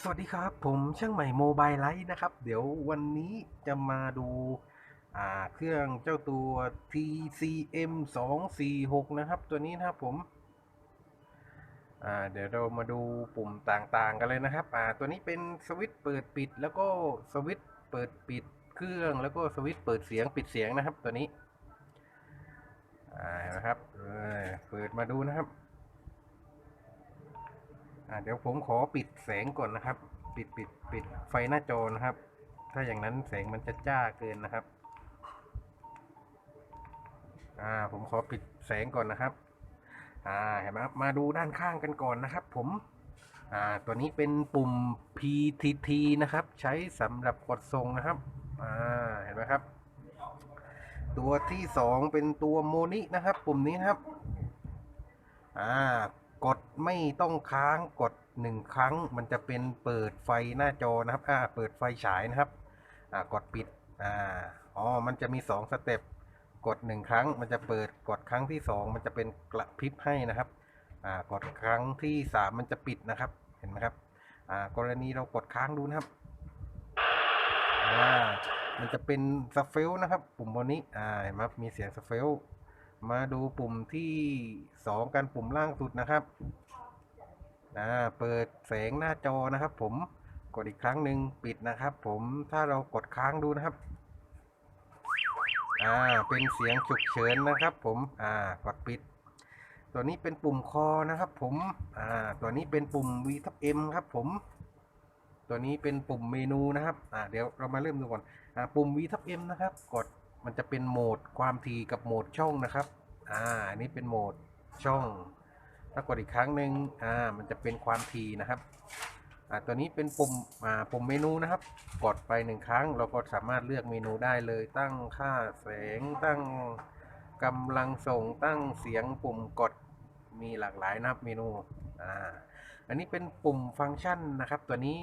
สวัสดีครับ ผมช่างใหม่โมบายไลท์นะครับ เดี๋ยววันนี้จะมาดูอ่าเครื่องเจ้าตัว TCM 2 4 6นะครับ ตัวนี้นะครับผมอ่าเดี๋ยวเรามาดูปุ่มต่างๆกันเลยนะครับอ่าตัวนี้เป็นสวิตช์เปิดปิด แล้วก็สวิตช์เปิดปิดเครื่องแล้วก็สวิตช์เปิดเสียงปิดเสียงนะครับตัวนี้นะครับเปิดมาดูนะครับ อ่าเดี๋ยวผมขอปิดแสงก่อนนะครับ ปิดปิดปิดไฟหน้าจอนะครับ ถ้าอย่างนั้นแสงมันจะจ้าเกินนะครับ อ่าผมขอปิดแสงก่อนนะครับ อ่าเห็นไหมครับมาดูด้านข้างกันก่อนนะครับ ผม อ่าตัวนี้เป็นปุ่ม PTT นะครับ ใช้สำหรับกดส่งนะครับ อ่าเห็นไหมครับ ตัวที่สองเป็นตัวโมนินะครับ ปุ่มนี้นะครับ อ่า กดไม่ต้องค้างกดหนึ่งครั้ง มันจะเป็นเปิดไฟหน้าจอนะครับอ่าเปิดไฟฉายนะครับอ่ากดปิดอ่าอ๋อมันจะมีสองสเต็ปกดหนึ่งครั้ง มันจะเปิดกดครั้งที่สองมันจะเป็นกระพริบให้นะครับอ่ากดครั้งที่สามมันจะปิดนะครับเห็นไหมครับอ่ากรณีเรากดค้างดูนะครับอ่ามันจะเป็นสเฟลนะครับ ปุ่มบนนี้อ่าเห็นไหมมีเสียงสเฟล มาดูปุ่มที่สองกันปุ่มล่างสุดนะครับอ่าเปิดแสงหน้าจอนะครับผมกดอีกครั้งหนึ่งปิดนะครับ ผมถ้าเรากดค้างดูนะครับอ่าเป็นเสียงฉุกเฉินนะครับ ผมอ่ากดปิด ตัวนี้เป็นปุ่มคอนะครับ ผมอ่าตัวนี้เป็นปุ่ม V ทับ M ครับ ผม ตัวนี้เป็นปุ่มเมนูนะครับอ่าเดี๋ยวเรามาเริ่มดูก่อนอ่าปุ่ม V ทับ M นะครับ กด มันจะเป็นโหมดความถี่กับโหมดช่องนะครับ อ่าอันนี้เป็นโหมดช่อง ถ้ากดอีกครั้งหนึ่งอ่า มันจะเป็นความถี่นะครับ อ่า ตัวนี้เป็นปุ่ม อ่า ปุ่มเมนูนะครับ กดไปหนึ่งครั้ง เราก็สามารถเลือกเมนูได้เลย ตั้งค่าแสง ตั้งกำลังส่ง ตั้งเสียง ปุ่มกด มีหลากหลายนะครับเมนู อ่า อันนี้เป็นปุ่มฟังก์ชันนะครับ ตัวนี้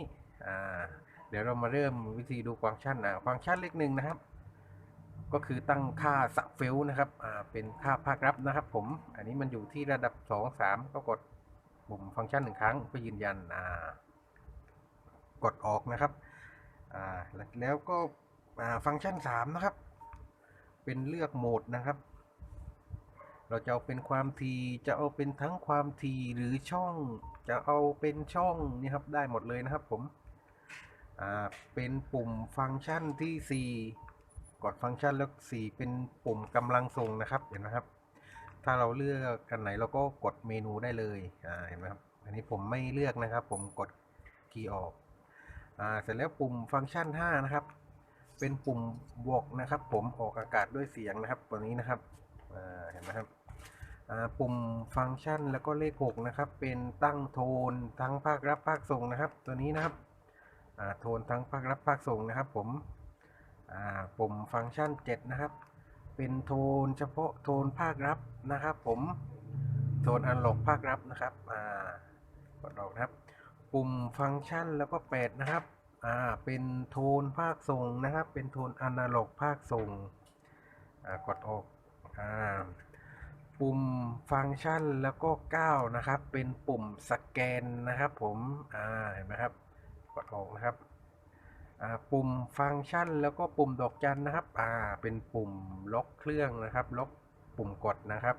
อ่า เดี๋ยวเรามาเริ่มวิธีดูฟังก์ชัน อ่า ฟังก์ชันเลขหนึ่งนะครับ ก็คือตั้งค่าสักเฟลนะครับอ่าเป็นค่าภาครับนะครับ ผม อันนี้มันอยู่ที่ระดับ 2 3 ก็กดปุ่มฟังก์ชันหนึ่งครั้งเพื่อยืนยันอ่ากดออกนะครับอ่าแล้วก็อ่าฟังก์ชัน 3 นะครับ เป็นเลือกโหมดนะครับ เราจะเอาเป็นความทีจะเอาเป็นทั้งความทีหรือช่องจะเอาเป็นช่องนี่ครับได้หมดเลยนะครับผมอ่าเป็นปุ่มฟังก์ชันที่ 4 กดฟังก์ชันแล้ว4เป็นปุ่มกำลังส่งนะครับเห็นไหมครับ ถ้าเราเลือกกันไหนเราก็กดเมนูได้เลยอ่าเห็นไหมครับอันนี้ผมไม่เลือกนะครับ ผมกดคีย์ออกอ่าเสร็จแล้วปุ่มฟังก์ชัน 5 นะครับ เป็นปุ่มบวกนะครับ ผมออกอากาศด้วยเสียงนะครับตัวนี้นะครับอ่าเห็นไหมครับอ่าปุ่มฟังก์ชันแล้วก็เลข 6 นะครับ เป็นตั้งโทนทั้งภาครับภาคส่งนะครับ ตัวนี้นะครับอ่าโทนทั้งภาครับภาคส่งนะครับ ผม ปุ่มฟังก์ชัน 7 นะครับ เป็นโทนเฉพาะโทนภาครับนะครับ ผมโทนอันล็อกภาครับนะครับกดออกนะครับ ปุ่มฟังก์ชันแล้วก็ 8 นะครับเป็นโทนภาคส่งนะครับ เป็นโทนอนาล็อกภาคส่งกดออกอปุ่มฟังก์ชันแล้วก็ 9 นะครับ เป็นปุ่มสแกนนะครับ ผมเห็นไหมครับ กดออกนะครับ ปุ่มฟังก์ชัน แล้วก็ปุ่มดอกจันนะครับอ่าเป็นปุ่มล็อกเครื่องนะครับ ล็อกปุ่มกดนะครับ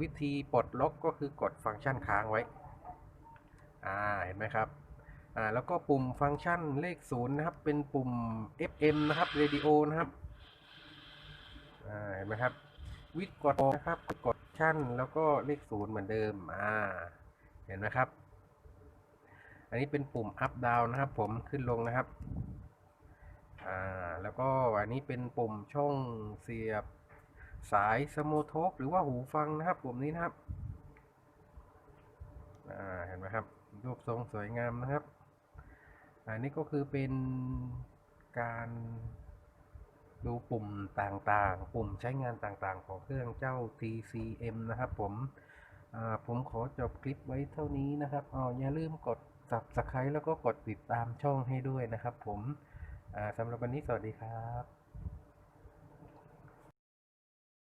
วิธีปลดล็อกก็คือกดฟังก์ชันค้างไว้อ่าเห็นไหมครับอ่าแล้วก็ปุ่มฟังก์ชันเลขศูนย์นะครับ เป็นปุ่ม FM นะครับ Radio นะครับอ่าเห็นไหมครับ วิดกดนะครับกดชั่นแล้วก็เลขศูนย์เหมือนเดิมอ่าเห็นไหมครับ อันนี้เป็นปุ่ม up down นะครับ ผมขึ้นลงนะครับอ่าแล้วก็อันนี้เป็นปุ่มช่องเสียบสายสมโทกหรือว่าหูฟังนะครับ ปุ่มนี้นะครับอ่าเห็นไหมครับ รูปทรงสวยงามนะครับอันนี้ก็คือเป็นการดูปุ่มต่างๆ ปุ่มใช้งานต่างๆ ของเครื่องเจ้า TCM นะครับผมอ่าผมขอจบคลิปไว้เท่านี้นะครับอ๋ออย่าลืมกด subscribe แล้วก็กดติดตามช่องให้ด้วยนะครับผมสำหรับวันนี้สวัสดีครับ